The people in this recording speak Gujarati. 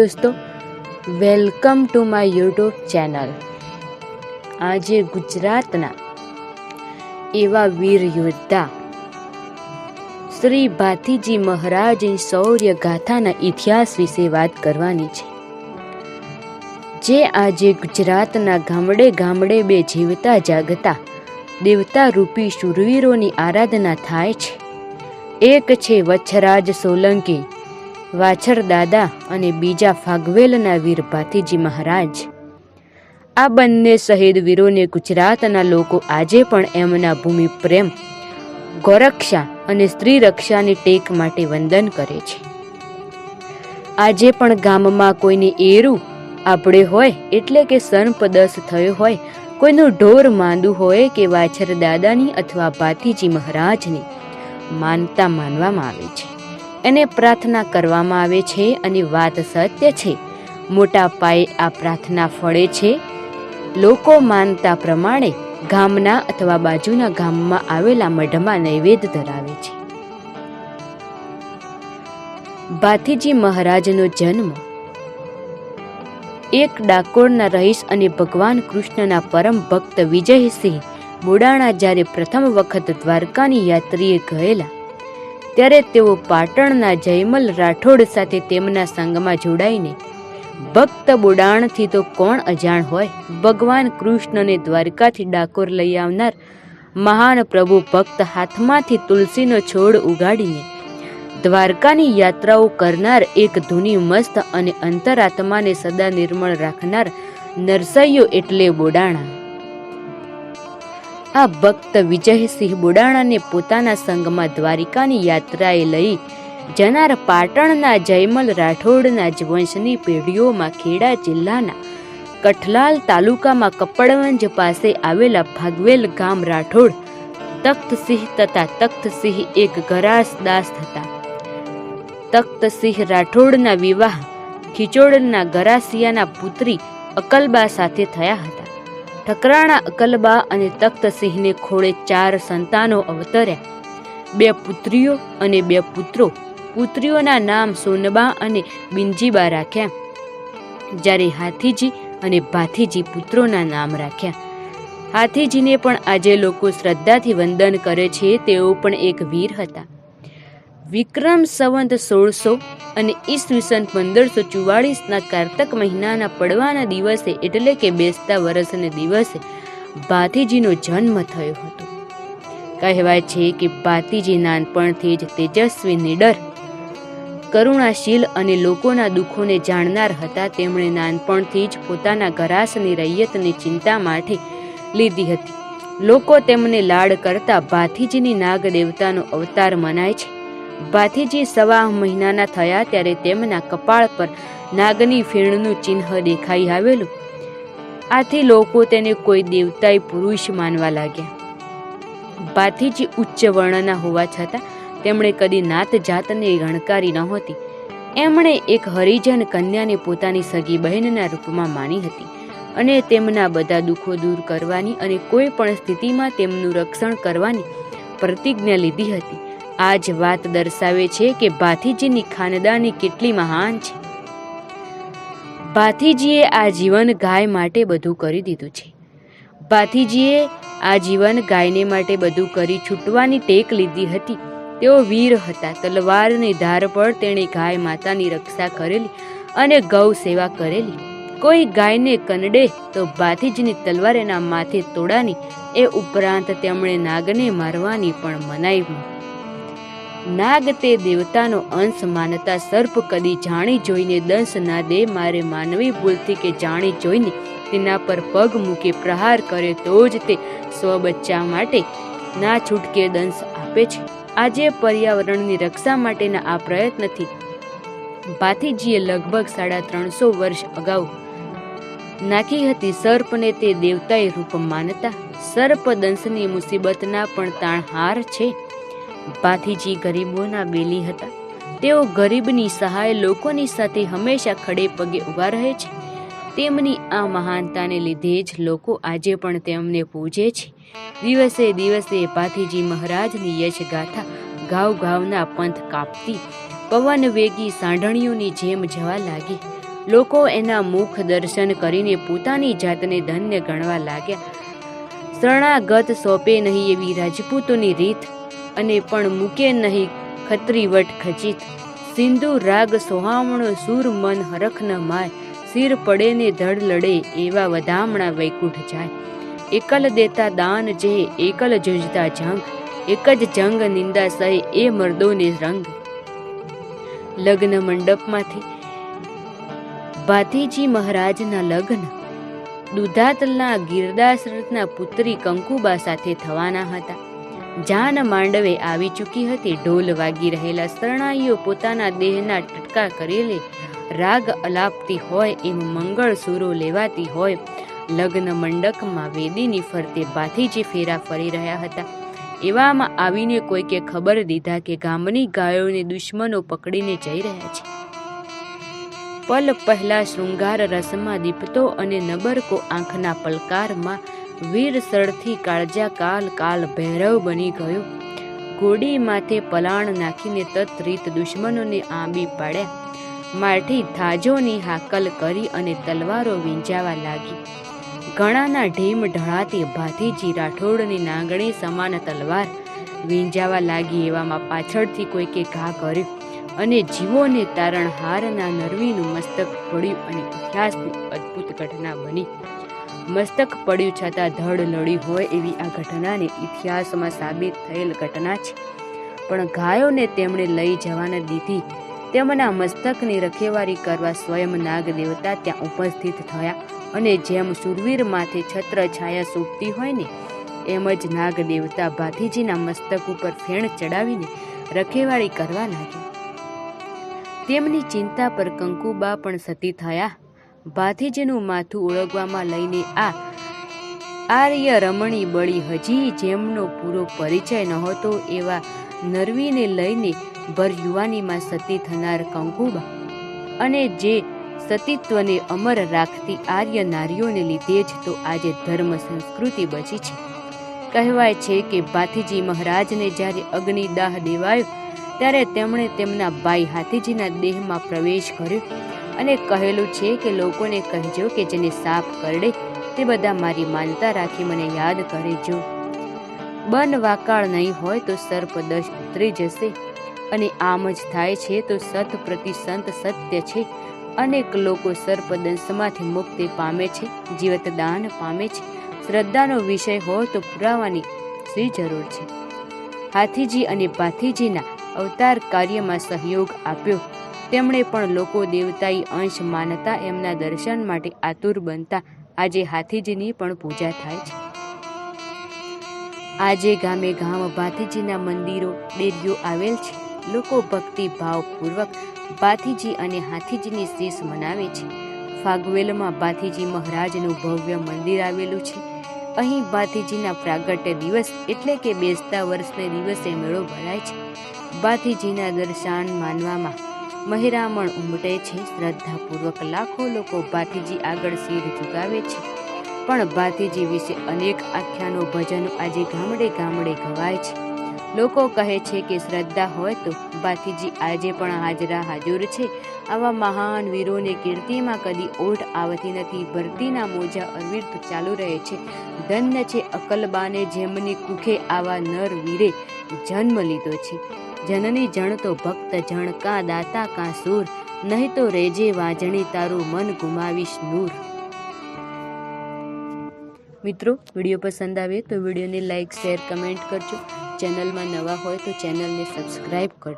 દોસ્તો, welcome to my YouTube channel. આજે ગુજરાતના એવા વીર યોદ્ધા શ્રી ભાથીજી મહારાજની શૌર્ય ગાથાના ઇતિહાસ વિશે વાત કરવાની છે. જે આજે ગુજરાતના ગામડે ગામડે બે જીવતા જાગતા દેવતા રૂપી શુરવીરોની આરાધના થાય છે. એક છે વચ્છરાજ સોલંકી વાછર દાદા અને બીજા ફાગવેલના વીર ભાતીજી મહારાજ. આ બંને શહીદ વીરોને ગુજરાતના લોકો આજે પણ એમના ભૂમિ પ્રેમ, ગોરક્ષા અને સ્ત્રી રક્ષાની ટેક માટે વંદન કરે છે. આજે પણ ગામમાં કોઈની એરું આપણે હોય એટલે કે સર્પદસ થયો હોય, કોઈનું ઢોર માંદું હોય કે વાછર દાદાની અથવા ભાતીજી મહારાજની, માનતા માનવામાં આવે છે. એને પ્રાર્થના કરવામાં આવે છે અને વાત સત્ય છે. મોટા પાયે આ પ્રાર્થના ફળે છે. લોકો માનતા પ્રમાણે ગામના અથવા બાજુના ગામમાં આવેલા મઢમાં નૈવેદ્ય ધરાવે છે. ભાથીજી મહારાજનો જન્મ એક ડાકોરના રહીશ અને ભગવાન કૃષ્ણના પરમ ભક્ત વિજયસિંહ બોડાણા જ્યારે પ્રથમ વખત દ્વારકાની યાત્રીએ ગયેલા ત્યારે તેઓ પાટણના જયમલ રાઠોડ સાથે તેમના સંગમાં જોડાઈને, ભક્ત બોડાણથી તો કોણ અજાણ હોય? ભગવાન કૃષ્ણને દ્વારકાથી ડાકોર લઈ આવનાર મહાન પ્રભુ ભક્ત હાથમાંથી તુલસીનો છોડ ઉગાડીને, દ્વારકાની યાત્રાઓ કરનાર એક ધૂની મસ્ત અને અંતરાત્માને સદા નિર્મળ રાખનાર નરસૈયો એટલે બોડાણા. આ ભક્ત વિજયસિંહ બુડાણાને પોતાના સંગમાં દ્વારિકાની યાત્રાએ લઈ જનાર પાટણના જયમલ રાઠોડના જ વંશની પેઢીઓમાં ખેડા જિલ્લાના કઠલાલ તાલુકામાં કપડવંજ પાસે આવેલા ભાગવેલ ગામ રાઠોડ તખ્તસિંહ તથા તખ્તસિંહ એક ગરાસ દાસ હતા. તખ્તસિંહ રાઠોડના વિવાહ ખીચોડના ગરાસિયાના પુત્રી અકલબા સાથે થયા હતા. ઠકરાણા અકલબા અને તખ્તસિંહને ખોળે ચાર સંતાનો અવતર્યા. બે પુત્રીઓ અને બે પુત્રો. પુત્રીઓના નામ સોનબા અને બિંજીબા રાખ્યા. જ્યારે હાથીજી અને ભાથીજી પુત્રોના નામ રાખ્યા. હાથીજીને પણ આજે લોકો શ્રદ્ધાથી વંદન કરે છે, તેઓ પણ એક વીર હતા. વિક્રમ સંવંત સોળસો અને ઈસવીસન પંદરસો ચુવાળીસના કારતક મહિનાના પડવાના દિવસે, એટલે કે બેસતા વર્ષને દિવસે ભાથીજીનો જન્મ થયો હતો. કહેવાય છે કે ભાતીજી નાનપણથી જ તેજસ્વી, નિડર, કરુણાશીલ અને લોકોના દુઃખોને જાણનાર હતા. તેમણે નાનપણથી જ પોતાના ઘરાસની રૈયતની ચિંતા માટે લીધી હતી. લોકો તેમને લાડ કરતા ભાથીજીની નાગ દેવતાનો અવતાર મનાય છે. ભાથીજી સવા મહિનાના થયા ત્યારે તેમના કપાળ પર નાગની ફીણનું ચિહ્ન દેખાઈ આવેલું. આથી લોકો તેને કોઈ દેવતાએ પુરુષ માનવા લાગ્યા. ભાથીજી ઉચ્ચ વર્ણના હોવા છતાં તેમણે કદી નાત જાતને ગણકારી નહોતી. એમણે એક હરિજન કન્યાને પોતાની સગી બહેનના રૂપમાં માની હતી અને તેમના બધા દુઃખો દૂર કરવાની અને કોઈ પણ સ્થિતિમાં તેમનું રક્ષણ કરવાની પ્રતિજ્ઞા લીધી હતી. આ જ વાત દર્શાવે છે કે ભાથીજીની ખાનદાની કેટલી મહાન છે. ભાથીજીએ આ જીવન ગાય માટે બધું કરી દીધું છે. ભાથીજીએ આ જીવન ગાયને માટે બધું કરી છૂટવાની ટેક લીધી હતી. તેઓ વીર હતા, તલવારની ધાર પર તેણે ગાય માતાની રક્ષા કરેલી અને ગૌ સેવા કરેલી. કોઈ ગાયને કનડે તો ભાથીજીની તલવાર એના માથે તોડાની, એ ઉપરાંત તેમણે નાગને મારવાની પણ મનાઈ નાગ તે દેવતાનો અંશ માનતા સર્પ કદી જાણી જોઈને દંશ ના દે, મારે માનવી ભૂલથી કે જાણી જોઈને તેના પર પગ મૂકે પ્રહાર કરે તો જ તે સ્વબચ્ચા માટે ના છૂટકે દંશ આપે છે. આજે પર્યાવરણની રક્ષા માટેના આ પ્રયત્નથી ભાથીજીએ લગભગ સાડા ત્રણસો વર્ષ અગાઉ નાખી હતી સર્પને તે દેવતાએ રૂપ માનતા. સર્પ દંશની મુસીબતના પણ તાણહાર છે. ભાથીજી ગરીબોના બેલી હતા. તેઓ ગરીબની સહાય લોકોની સાથે હંમેશા ખડે પગે ઊભા રહે છે. તેમની આ મહાનતાને લીધે જ લોકો આજે પણ તેમને પૂજે છે. દિવસે દિવસે ભાથીજી મહારાજની યશ ગાથા ગાવ ગાવના પંથ કાપતી, પવન વેગી સાંઢણીઓની જેમ જવા લાગી. લોકો એના મુખ દર્શન કરીને પોતાની જાતને ધન્ય ગણવા લાગ્યા. શરણાગત સોંપે નહીં એવી રાજપૂતોની રીત અને પણ મૂકે નહીં ખત્રીવટ ખચિત. સિંધુ રાગ સોહામણો સૂર મન હરખ ન માય સિર પડે ને ધડ લડે એવા વધામણા વૈકુંઠ જાય. એકલ દેતા દાન જે, એકલ જુજતા જંગ, એક જ જંગ નિંદા સહે એ મર્દોને રંગ. લગ્ન મંડપમાંથી ભાતીજી મહારાજના લગ્ન, દુધાતલના ગિરદાસરથના પુત્રી કંકુબા સાથે થવાના હતા. જાન માંડવે આવી ચૂકી હતી. ઢોલ વાગી રહેલા શરણાઈઓ પોતાના દેહના ટટકા કરેલે રાગ અલાપતી હોય એમ મંગળ સૂરો લેવાતી હોય. લગ્ન મંડપમાં વેદીની ફરતે ભાથીજી ફેરા ફરી રહ્યા હતા. એવામાં આવીને કોઈકે ખબર દીધા કે ગામની ગાયોને દુશ્મનો પકડીને જઈ રહ્યા છે. પલ પહેલા શૃંગાર રસમાં દીપતો અને નબરકો આંખના પલકારમાં વીર સળથી કાળજા કાલ કાલ ભૈરવ બની ગયો. ઘોડી માથે પલાણ નાખીને તત્રીત દુશ્મનોને આંબી પાડ્યા. માઠી થાજોની હાકલ કરી અને તલવારો વીંજાવા લાગી. ઘણાના ઢીમ ઢળાતી ભાથીજી રાઠોડની નાંગણી સમાન તલવાર વીંજાવા લાગી એવામાં પાછળથી કોઈકે ઘા કર્યો અને જીવોને તારણહારના નરવીનું મસ્તક પડ્યું અને ઇતિહાસની અદ્ભુત ઘટના બની. મસ્તક પડ્યું છતાં ધડ લડી હોય એવી આ ઘટનાને ઇતિહાસમાં સાબિત થયેલ ઘટના છે. પણ ગાયોને તેમણે લઈ જવાને દીધી. તેમના મસ્તકની રખેવારી કરવા સ્વયં નાગ દેવતા ત્યાં ઉપસ્થિત થયા અને જેમ સુરવીર માથે છત્ર છાયા સૂપતી હોય ને, એમ જ નાગ દેવતા ભાથીજીના મસ્તક ઉપર ફેણ ચડાવીને રખેવાળી કરવા લાગ્યા. તેમની ચિંતા પર કંકુબા પણ સતી થયા. ભાથીજીનું માથું ઓળખવામાં લઈને આ આર્ય રમણી બળી હજી જેમનો પૂરો પરિચય નહોતો એવા નરવીને લઈને ભર યુવાનીમાં સતી થનાર કંકુબા અને જે સતીત્વને અમર રાખતી આર્ય નારીઓને લીધે જ તો આજે ધર્મ સંસ્કૃતિ બચી છે. કહેવાય છે કે ભાથીજી મહારાજને જ્યારે અગ્નિદાહ દેવાયો, ત્યારે તેમણે તેમના ભાઈ હાથીજીના દેહમાં પ્રવેશ કર્યો. અને કહેલું છે કે લોકોને કહેજો કે જેને સાપ કરડે, તે બધા મારી માનતા રાખી મને યાદ કરેજો બન વાકાળ નહીં હોય તો સર્પ દશ ઉતરી જશે, અને આમ જ થાય છે તો સત પ્રતિ સંત સત્ય છે, અનેક લોકો સર્પદંશમાંથી મુક્તિ પામે છે, જીવત દાન પામે છે. શ્રદ્ધાનો વિષય હોય તો પુરાવાની શ્રી જરૂર છે. હાથીજી અને પાથીજીના અવતાર કાર્યમાં સહયોગ આપ્યો. તેમણે પણ લોકો દેવતાઈ અંશ માનતા એમના દર્શન માટે આતુર બનતા આજે હાથીજીની પણ પૂજા થાય છે. આજે ગામે ગામ ભાથીજીના મંદિરો ડેરીઓ આવેલ છે. લોકો ભક્તિ ભાવપૂર્વક ભાથીજી અને હાથીજીની શીશ મનાવે છે. ફાગવેલમાં ભાથીજી મહારાજનું ભવ્ય મંદિર આવેલું છે. અહીં ભાથીજીના પ્રાગટ્ય દિવસ એટલે કે બેસતા વર્ષને દિવસે મેળો ભરાય છે. ભાથીજીના દર્શન માનવામાં મહેરામણ ઉમટે છે. શ્રદ્ધાપૂર્વક લાખો લોકો ભાતીજી આગળ શિર ઝુકાવે છે. પણ ભાતીજી વિશે અનેક આખ્યાનો ભજનો આજે ગામડે ગામડે ગવાય છે. લોકો કહે છે કે શ્રદ્ધા હોય તો ભાતીજી આજે પણ હાજરા હાજર છે. આવા મહાન વીરોને કીર્તિમાં કદી ઓઢ આવતી નથી. ભરતીના મોજા અવિરત ચાલુ રહે છે. ધન્ય છે અકલબાને જેમની કુખે આવા નર વીરે જન્મ લીધો છે. જનની જણ તો ભક્ત જણ કા દાતા કા સૂર, નહીં તો રેજે વાજણી તારું મન ગુમાવીશ નૂર. મિત્રો, વીડિયો પસંદ આવે તો વિડીયોને લાઇક શેર, કમેન્ટ કરજો. ચેનલમાં નવા હોય તો ચેનલને સબસ્ક્રાઈબ કરજો.